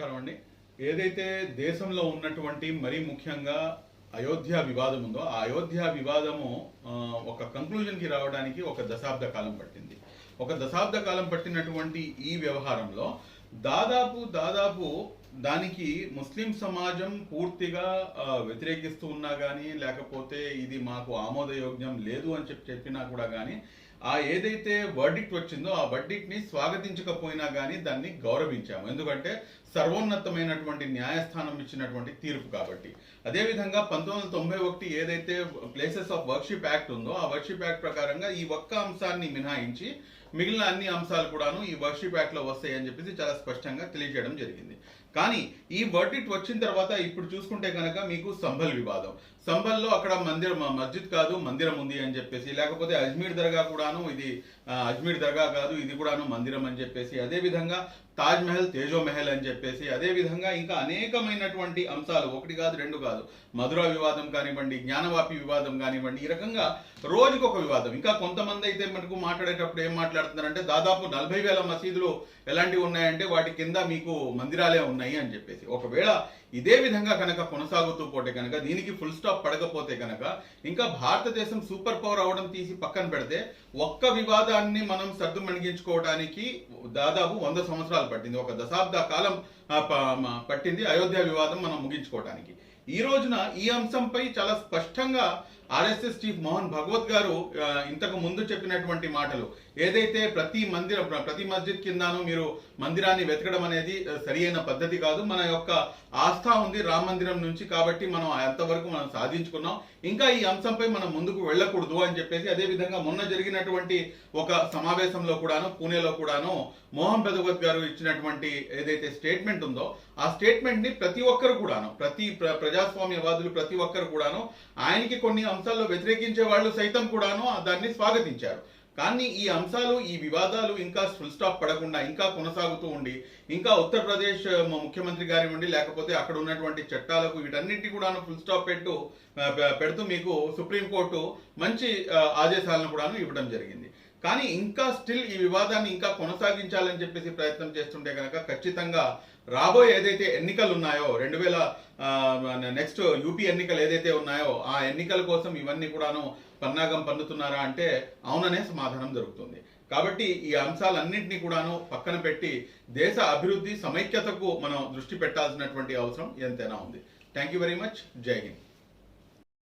నమస్కారం అండి. ఏదైతే దేశంలో ఉన్నటువంటి మరీ ముఖ్యంగా అయోధ్య వివాదం ఉందో ఆ అయోధ్య వివాదము ఒక కంక్లూజన్కి రావడానికి ఒక దశాబ్ద కాలం పట్టింది. ఒక దశాబ్ద కాలం పట్టినటువంటి ఈ వ్యవహారంలో దాదాపు దాదాపు దానికి ముస్లిం సమాజం పూర్తిగా వ్యతిరేకిస్తూ ఉన్నా కానీ లేకపోతే ఇది మాకు ఆమోదయోగ్యం లేదు అని చెప్పి చెప్పినా కూడా కానీ ఆ ఏదైతే వర్డిక్ట్ వచ్చిందో ఆ వర్డిక్ట్ని స్వాగతించకపోయినా కానీ దాన్ని గౌరవించాము. ఎందుకంటే సర్వోన్నతమైనటువంటి న్యాయస్థానం ఇచ్చినటువంటి తీర్పు కాబట్టి. అదేవిధంగా పంతొమ్మిది వందల తొంభై ఒకటి ఏదైతే ప్లేసెస్ ఆఫ్ వర్క్షిప్ యాక్ట్ ఉందో ఆ వర్క్షిప్ యాక్ట్ ప్రకారంగా ఈ ఒక్క అంశాన్ని మినహాయించి మిగిలిన అన్ని అంశాలు కూడాను ఈ వర్క్షిప్ యాక్ట్లో వస్తాయని వస్తాయి అని చెప్పేసి చాలా స్పష్టంగా తెలియజేయడం జరిగింది. కానీ ఈ వర్డిట్ వచ్చిన తర్వాత ఇప్పుడు చూసుకుంటే కనుక మీకు సంభల్ వివాదం. సంభల్లో అక్కడ మందిరం మస్జిద్ కాదు మందిరం ఉంది అని చెప్పేసి లేకపోతే అజ్మీర్ దర్గా కూడాను ఇది ఆ, అజ్మీర్ దర్గా కాదు ఇది కూడాను మందిరం అని చెప్పేసి అదే తాజ్ మహల్ తేజో మహల్ అని చెప్పేసి అదే విధంగా ఇంకా అనేకమైనటువంటి అంశాలు ఒకటి కాదు రెండు కాదు. మధుర వివాదం కానివ్వండి జ్ఞానవాపి వివాదం కానివ్వండి ఈ రకంగా రోజుకు ఒక వివాదం. ఇంకా కొంతమంది అయితే మనకు మాట్లాడేటప్పుడు ఏం మాట్లాడుతున్నారంటే దాదాపు నలభై వేల మసీదులు ఎలాంటివి ఉన్నాయంటే వాటి కింద మీకు మందిరాలే ఉన్నాయి అని చెప్పేసి. ఒకవేళ ఇదే విధంగా కనుక కొనసాగుతూ పోతే కనుక దీనికి ఫుల్ స్టాప్ పడకపోతే కనుక ఇంకా భారతదేశం సూపర్ పవర్ అవడం తీసి పక్కన పెడితే ఒక్క వివాదాన్ని మనం సర్దు మణిగించుకోవడానికి దాదాపు వంద సంవత్సరాలు పట్టింది. ఒక దశాబ్ద కాలం పట్టింది అయోధ్య వివాదం మనం ముగించుకోవడానికి ఈ రోజున ఈ అంశంపై చాలా స్పష్టంగా ఆర్ఎస్ఎస్ చీఫ్ మోహన్ భగవత్ గారు ఇంతకు ముందు చెప్పినటువంటి మాటలు. ఏదైతే ప్రతి మందిరం ప్రతి మస్జిద్ కిందను మీరు మందిరాన్ని వెతకడం అనేది సరియైన సరి అయిన పద్ధతి కాదు. మన యొక్క ఆస్థ ఉంది రామ మందిరం నుంచి కాబట్టి మనం అంతవరకు మనం సాధించుకున్నాం. ఇంకా ఈ అంశంపై మనం ముందుకు వెళ్ళకూడదు అని చెప్పేసి అదే విధంగా మొన్న జరిగినటువంటి ఒక సమావేశంలో కూడాను పూణేలో కూడాను మోహన్ భగవత్ గారు ఇచ్చినటువంటి ఏదైతే స్టేట్మెంట్ ఉందో ఆ స్టేట్మెంట్ని ప్రతి ఒక్కరు కూడాను ప్రతి ప్ర- ప్రజాస్వామ్యవాదులు ప్రతి ఒక్కరు కూడాను ఆయనకి కొన్ని అంశాల్లో వ్యతిరేకించే వాళ్ళు సైతం కూడాను దాన్ని స్వాగతించారు. కానీ ఈ అంశాలు ఈ వివాదాలు ఇంకా ఫుల్ స్టాప్ పడకుండా ఇంకా కొనసాగుతూ ఉండి ఇంకా ఉత్తరప్రదేశ్ ముఖ్యమంత్రి ముఖ్యమంత్రి కానివ్వండి లేకపోతే అక్కడ ఉన్నటువంటి చట్టాలకు వీటన్నిటి కూడా ఫుల్ స్టాప్ పెట్టు పెడుతూ మీకు సుప్రీంకోర్టు మంచి ఆదేశాలను కూడాను ఇవ్వడం జరిగింది. కానీ ఇంకా స్టిల్ ఈ వివాదాన్ని ఇంకా కొనసాగించాలని చెప్పేసి ప్రయత్నం చేస్తుంటే కనుక ఖచ్చితంగా రాబోయే ఏదైతే ఎన్నికలు ఉన్నాయో రెండు వేల నెక్స్ట్ యూపీ ఎన్నికలు ఏదైతే ఉన్నాయో ఆ ఎన్నికల కోసం ఇవన్నీ కూడాను పన్నాగం పన్నుతున్నారా అంటే అవుననే సమాధానం దొరుకుతుంది. కాబట్టి ఈ అంశాలన్నింటినీ కూడాను పక్కన పెట్టి దేశ అభివృద్ధి సమైక్యతకు మనం దృష్టి పెట్టాల్సినటువంటి అవసరం ఎంతైనా ఉంది. థ్యాంక్ యూ వెరీ మచ్ జై హింద్